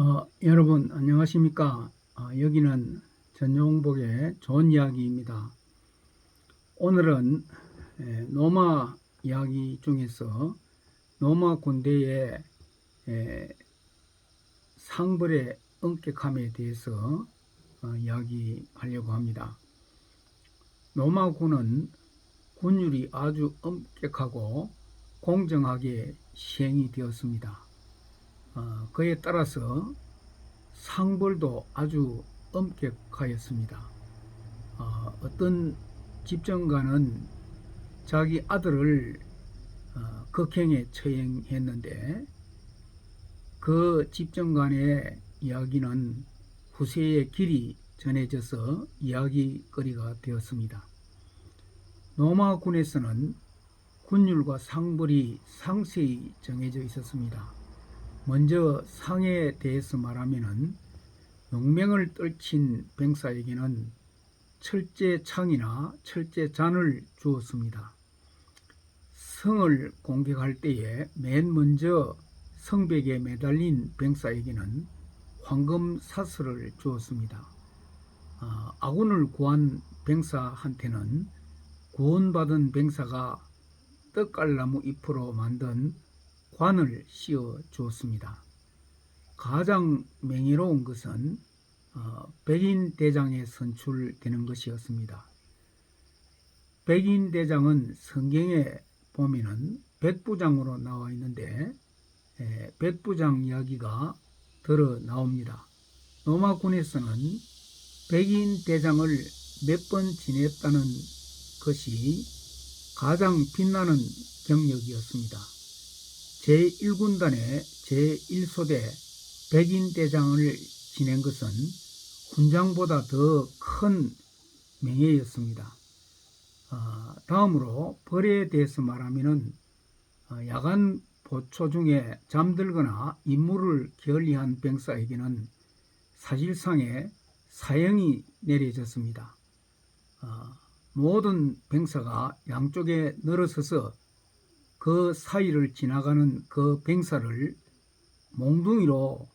어, 여러분 안녕하십니까? 어, 여기는 전용복의 좋은 이야기입니다. 오늘은 에, 노마 이야기 중에서 노마 군대의 에, 상벌의 엄격함에 대해서 어, 이야기하려고 합니다. 노마군은 군율이 아주 엄격하고 공정하게 시행이 되었습니다. 어, 그에 따라서 상벌도 아주 엄격하였습니다. 어, 어떤 집정관은 자기 아들을 어, 극행에 처형했는데 그 집정관의 이야기는 후세의 길이 전해져서 이야기거리가 되었습니다. 노마군에서는 군율과 상벌이 상세히 정해져 있었습니다. 먼저 상에 대해서 말하면은 용맹을 떨친 병사에게는 철제 창이나 철제 잔을 주었습니다. 성을 공격할 때에 맨 먼저 성벽에 매달린 병사에게는 황금 사슬을 주었습니다. 아, 아군을 구한 병사한테는 구원받은 병사가 떡갈나무 잎으로 만든 관을 씌워 주었습니다. 가장 명예로운 것은 어, 백인 대장에 선출되는 것이었습니다. 백인 대장은 성경에 보면은 백부장으로 나와 있는데 에, 백부장 이야기가 들어 나옵니다. 로마군에서는 백인 대장을 몇 번 지냈다는 것이 가장 빛나는 경력이었습니다. 제1군단의 제1소대 백인 대장을 지낸 것은 훈장보다 더 큰 명예였습니다. 어, 다음으로 벌에 대해서 말하면은 어, 야간 보초 중에 잠들거나 임무를 게을리한 병사에게는 사실상의 사형이 내려졌습니다. 어, 모든 병사가 양쪽에 늘어서서 그 사이를 지나가는 그 병사를 몽둥이로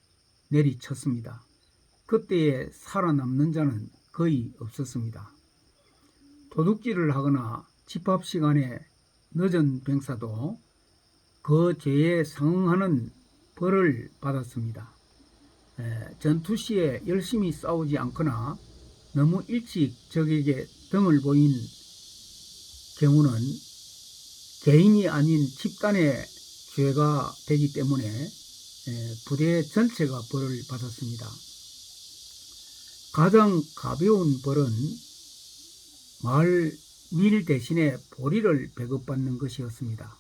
내리쳤습니다. 그때에 살아남는 자는 거의 없었습니다. 도둑질을 하거나 집합 시간에 늦은 병사도 그 죄에 상응하는 벌을 받았습니다. 에, 전투 시에 열심히 싸우지 않거나 너무 일찍 적에게 등을 보인 경우는 개인이 아닌 집단의 죄가 되기 때문에 에, 부대 전체가 벌을 받았습니다. 가장 가벼운 벌은 말, 밀 대신에 보리를 배급받는 것이었습니다.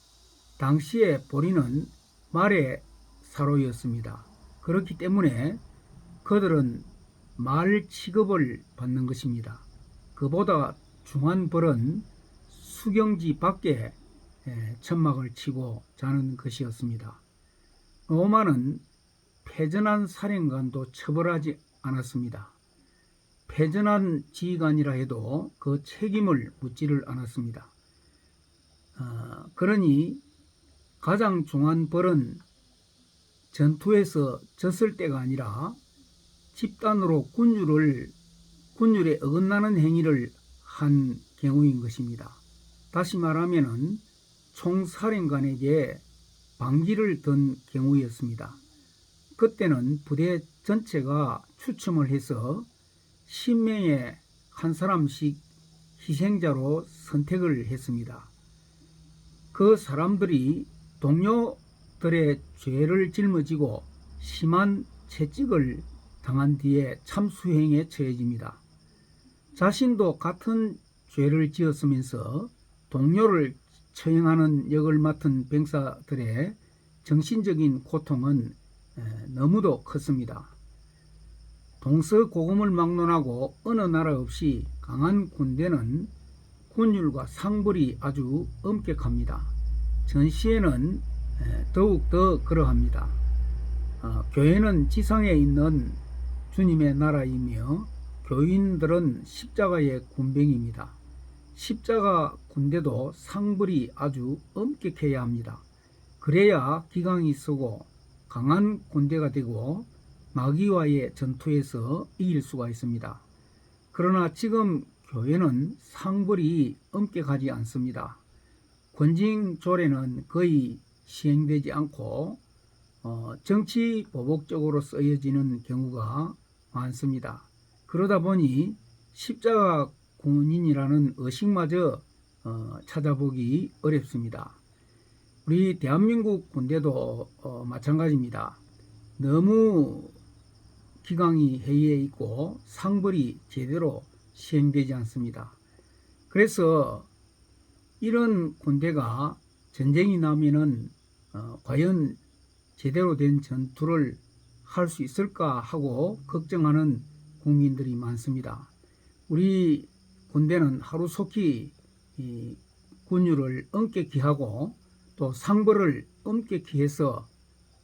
당시에 보리는 말의 사로였습니다. 그렇기 때문에 그들은 말 취급을 받는 것입니다. 그보다 중한 벌은 수경지 밖에 천막을 치고 자는 것이었습니다. 로마는 패전한 사령관도 처벌하지 않았습니다. 패전한 지휘관이라 해도 그 책임을 묻지를 않았습니다. 어, 그러니 가장 중한 벌은 전투에서 졌을 때가 아니라 집단으로 군율을 군율에 어긋나는 행위를 한 경우인 것입니다. 다시 말하면은 총사령관에게 방기를 든 경우였습니다. 그때는 부대 전체가 추첨을 해서 10명의 한 사람씩 희생자로 선택을 했습니다. 그 사람들이 동료들의 죄를 짊어지고 심한 채찍을 당한 뒤에 참수행에 처해집니다. 자신도 같은 죄를 지었으면서 동료를 처형하는 역을 맡은 병사들의 정신적인 고통은 너무도 컸습니다. 동서고금을 막론하고 어느 나라 없이 강한 군대는 군율과 상벌이 아주 엄격합니다. 전시에는 더욱 더 그러합니다. 어, 교회는 지상에 있는 주님의 나라이며 교인들은 십자가의 군병입니다. 십자가 군대도 상벌이 아주 엄격해야 합니다. 그래야 기강이 서고 강한 군대가 되고 마귀와의 전투에서 이길 수가 있습니다. 그러나 지금 교회는 상벌이 엄격하지 않습니다. 권징 조례는 거의 시행되지 않고 어, 정치 보복적으로 쓰여지는 경우가 많습니다. 그러다 보니 십자가 군인이라는 의식마저 어, 찾아보기 어렵습니다. 우리 대한민국 군대도 어, 마찬가지입니다. 너무 기강이 해이해 있고 상벌이 제대로 시행되지 않습니다. 그래서 이런 군대가 전쟁이 나면은 어, 과연 제대로 된 전투를 할 수 있을까 하고 걱정하는 국민들이 많습니다. 우리 군대는 하루속히 이 군율을 엄격히 하고 또 상벌을 엄격히 해서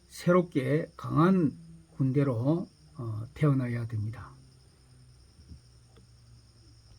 새롭게 강한 군대로 어, 태어나야 됩니다.